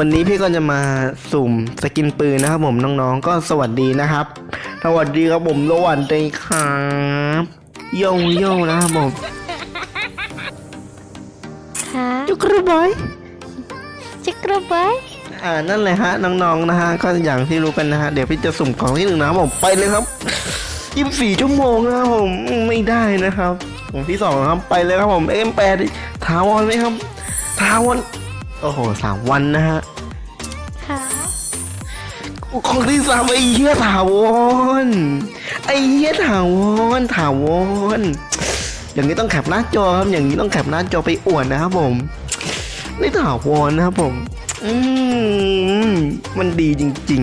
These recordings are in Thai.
วันนี้พี่ก็จะมาสุ่มสกินปืนนะครับผมน้องๆ ก็สวัสดีนะครับ สวัสดีครับผมสวัสดีครับโยโย่นะครับผมค่ะจุกระบอยจิกระบายอ่านั่นเลยฮะน้องๆนะฮะก็อย่างที่รู้กันนะฮะเดี๋ยวพี่จะสุ่มกล่องที่หนึ่งนะครับผมไปเลยครับยี่สิบสี่ชั่วโมงนะครับผมไม่ได้นะครับกล่องที่สองนะครับไปเลยครับผมเอ็มแปดถาวรไหมครับถาวร โอ้โหสามวันนะฮะค่ะของที่สามไอ้เหี้ยถาวรไอ้เหี้ยถาวรถาวรอย่างนี้ต้องแคปหน้าจอครับอย่างนี้ต้องแคปหน้าจอไปอวดนะครับผมนี่ถาวรนะครับผม อืมมันดีจริง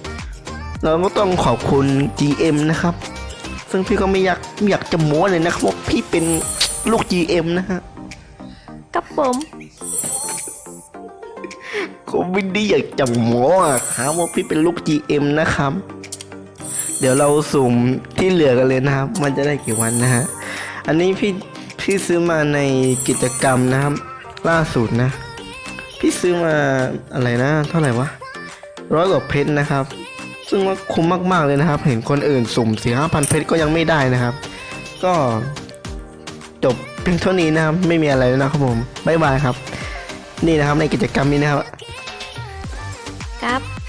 ๆ เราก็ต้องขอบคุณ GM นะครับ ซึ่งพี่ก็ไม่อยากไม่อยากจะโม้เลยนะครับว่าพี่เป็นลูก GM นะฮะกับผม ก็ไม่ได้อยากจะโม้อะครับว่าพี่เป็นลูก GM นะครับ เดี๋ยวเราสุ่มที่เหลือกันเลยนะครับ มันจะได้กี่วันนะฮะ อันนี้พี่พี่ซื้อมาในกิจกรรมนะครับ ล่าสุดนะ พี่ซื้อมาอะไรนะ เท่าไหร่วะร้อยกว่าเพชรนะครับ ซึ่งว่าคุ้มมากๆเลยนะครับ เห็นคนอื่นสุ่มสี่ห้าพันเพชรก็ยังไม่ได้นะครับ ก็จบเพียงเท่านี้นะครับ ไม่มีอะไรแล้วนะครับผมบ๊ายบายครับ นี่นะครับในกิจกรรมนี้นะครับ ครับ